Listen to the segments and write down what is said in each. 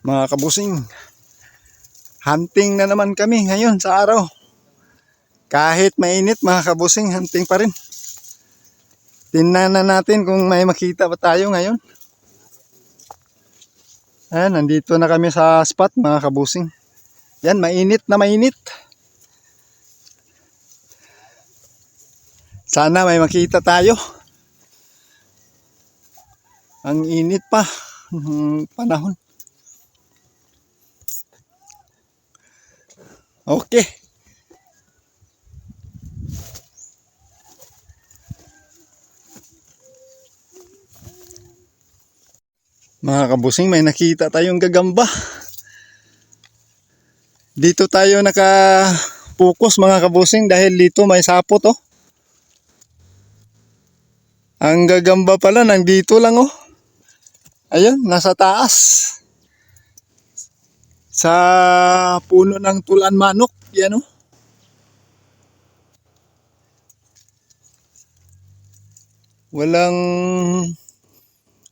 Mga kabusing, hunting na naman kami ngayon sa araw. Kahit mainit mga kabusing, hunting pa rin. Tingnan na natin kung may makita pa tayo ngayon. Ayan, nandito na kami sa spot mga kabusing. Yan, mainit na mainit. Sana may makita tayo. Ang init pa ng panahon. Okay. Mga kabusing, may nakita tayong gagamba. Dito tayo naka-focus mga kabusing dahil dito may sapot oh. Ang gagamba pala nandito lang oh. Ayun, nasa taas. Sa puno ng tulan manok, yan oh. Walang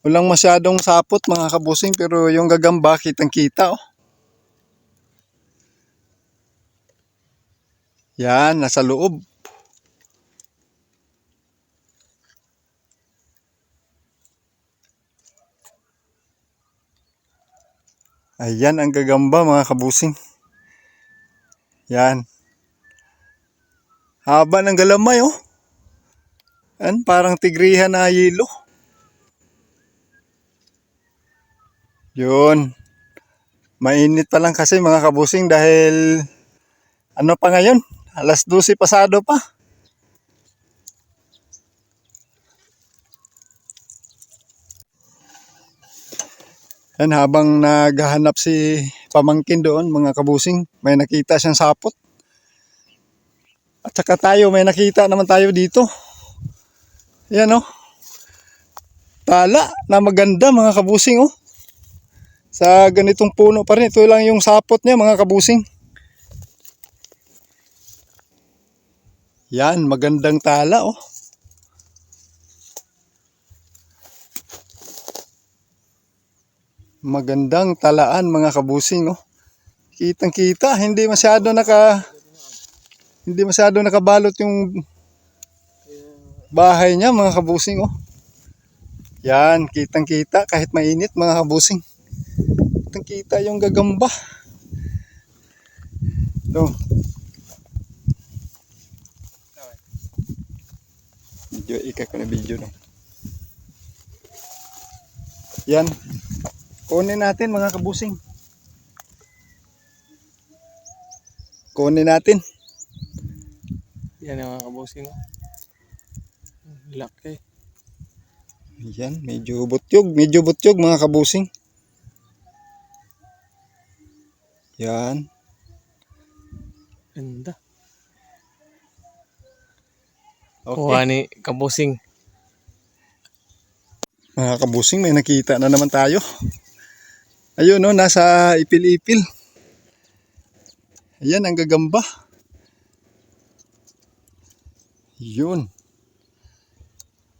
walang masyadong sapot mga kabusing pero yung gagamba kitang-kita oh. Yan, nasa loob. Ayan ang gagamba mga kabusing. Yan. Haba ng galamay oh. Yan, parang tigrihan na yelo. Yun. Mainit pa lang kasi mga kabusing dahil ano pa ngayon? Alas 12 pasado pa. Yan, habang naghahanap si pamangkin doon, mga kabusing, may nakita siyang sapot. At saka tayo, may nakita naman tayo dito. Yan oh. Tala na maganda mga kabusing oh. Sa ganitong puno pa rin. Ito lang yung sapot niya mga kabusing. Yan, magandang tala oh. Magandang talaan mga kabusing oh. Kitang kita, hindi masyado naka hindi masyado nakabalot yung bahay niya mga kabusing oh. Yan, kitang kita kahit mainit mga kabusing. Kitang kita yung gagamba. Ito. Video, ika ko na video no. Yan. Kunin natin mga kabusing. Kunin natin. Yan mga kabosing. Laki. Yan, medyo butyog, medyo butyog mga kabusing. Yan. Ganda. Okay. Kuha ni kabosing. Mga kabusing, may nakita na naman tayo. Ayun no, nasa ipil-ipil. Ayan ang gagamba. Yun.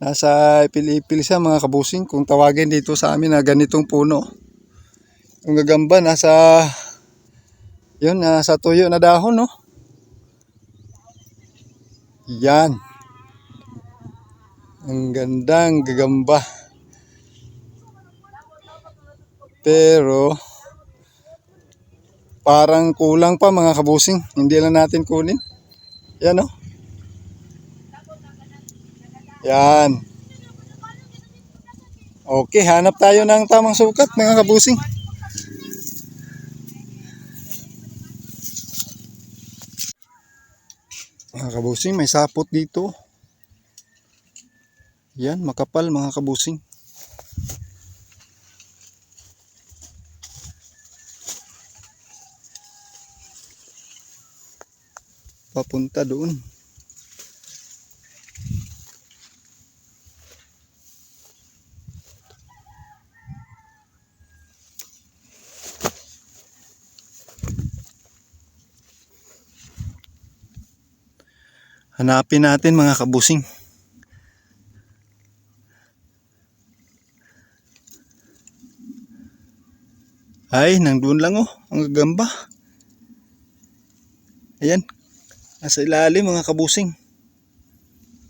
Nasa ipil-ipil siya mga kabusing. Kung tawagin dito sa amin na ganitong puno. Yung gagamba nasa yun, nasa tuyo na dahon no. Yan. Ang gandang gagamba. Pero parang kulang pa mga kabusing. Hindi lang natin kunin. Yan oh. Yan. Okay, hanap tayo ng tamang sukat mga kabusing. Mga kabusing, may sapot dito. Yan, makapal mga kabusing. Papunta doon. Hanapin natin mga kabusing. Ay, nandun lang oh, ang gagamba. Ayan, nasa ilalim mga kabusing.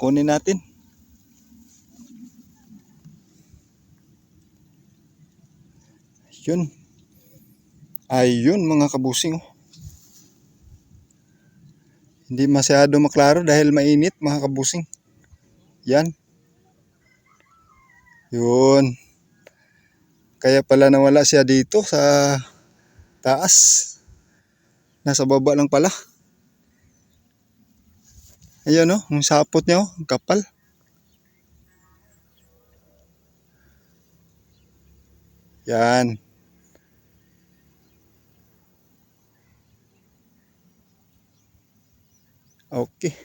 Kunin natin. Yun. Ayun mga kabusing oh. Hindi masyado maklaro dahil mainit mga kabusing. Yan. Yun. Kaya pala nawala siya dito sa taas. Nasa baba lang pala. Ayan oh, yung sapot niya oh, ang kapal. Yan. Okay.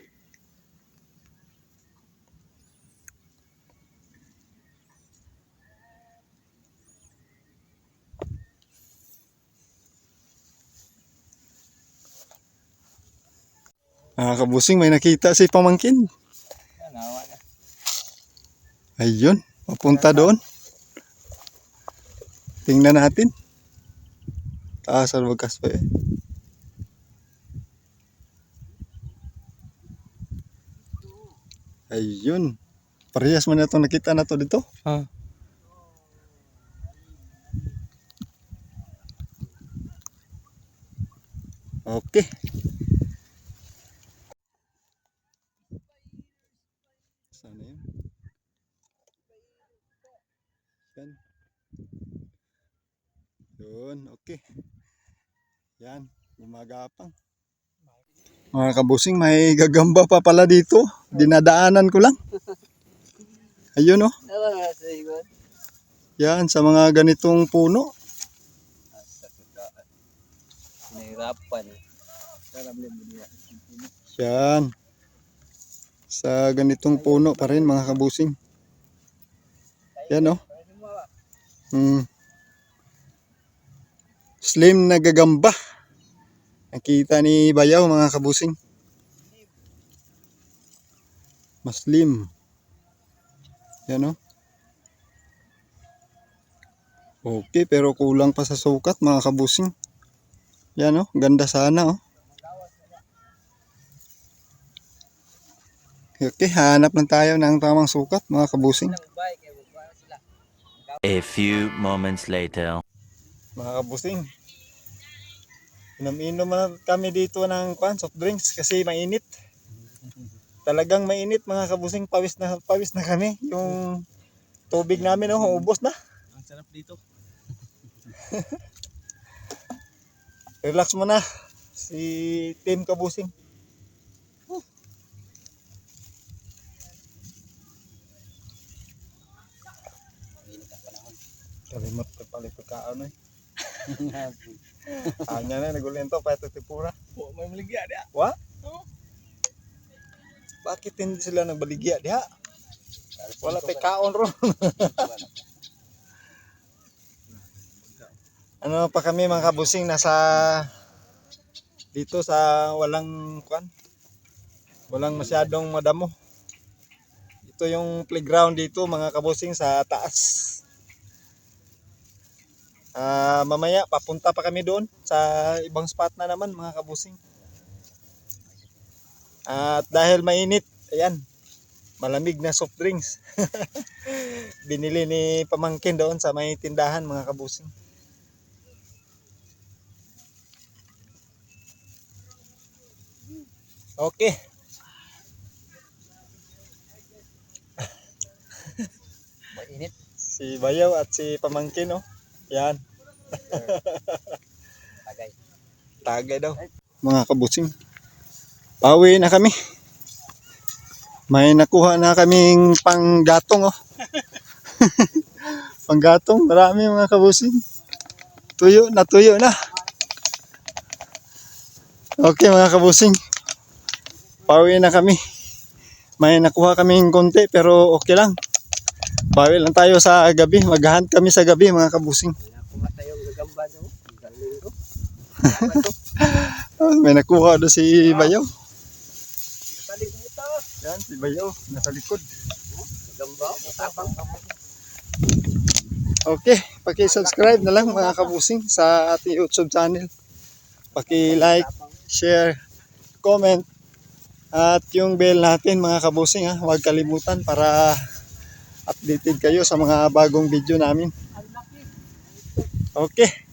Mga kabusing, may nakita si pamangkin. Ayun, papunta doon. Tingnan natin. Taas sa wagas pa eh. Ayun. Parehas mo na itong nakita na to dito. Ah. Okay. Sana yun? Yan. Yun, okay. Yan, gumagapang. Mga kabusing, may gagamba pa pala dito. Dinadaanan ko lang. Ayun oh. Yan, sa mga ganitong puno. Nahirapan. Yan. Sa ganitong puno pa rin mga kabusing. Yan oh. Hmm. Slim na gagamba. Nakita ni Bayaw mga kabusing. Mas slim. Yan oh. Okay, pero kulang pa sa sukat mga kabusing. Yan oh, ganda sana oh. Okay, hanap lang tayo ng tamang sukat mga kabusing. A few moments later. Mga kabusing. Inom-inom na kami dito ng kwan, soft drinks kasi mainit. Talagang mainit mga kabusing, pawis na pawis na kami. Yung tubig namin oh, ubos na. Ang sarap dito. Relax mo na. Si Team Kabusing. Kalimot ka pala pagkaan eh. Anya na, nagulento pa ito tipura. Oh, may maligya dia. Wa? Oo. Bakit hindi sila nagbaligya diha? Wala pa kaon ron. ano pa kami mga kabusing nasa dito sa walang kwan. Walang masyadong madamo. Ito yung playground dito mga kabusing sa taas. Ah, mamaya papunta pa kami doon sa ibang spot na naman mga kabusing. At dahil mainit, ayan, malamig na soft drinks. Binili ni pamangkin doon sa may tindahan mga kabusing. Okay. Mainit. Si Bayaw at si pamangkin, oh. Yan. Tagay. Tagay daw. Mga kabusing. Pauwi na kami. May nakuha na kaming panggatong oh. panggatong, marami mga kabusing. Tuyo na tuyo na. Okay mga kabusing. Pauwi na kami. May nakuha kaming konti pero okay lang. Bawi lang tayo sa gabi. Maghahunt kami sa gabi mga kabusing. Nakuha tayong gagamba no. Galing ko. Ah, may nakuha doon si Bayaw. Yan, si Bayaw. Nasa likod. Gagamba. Matapang. Okay, paki-subscribe na lang mga kabusing sa ating YouTube channel. Paki-like, share, comment, at yung bell natin mga kabusing ha, huwag kalimutan para updated kayo sa mga bagong video namin. Okay.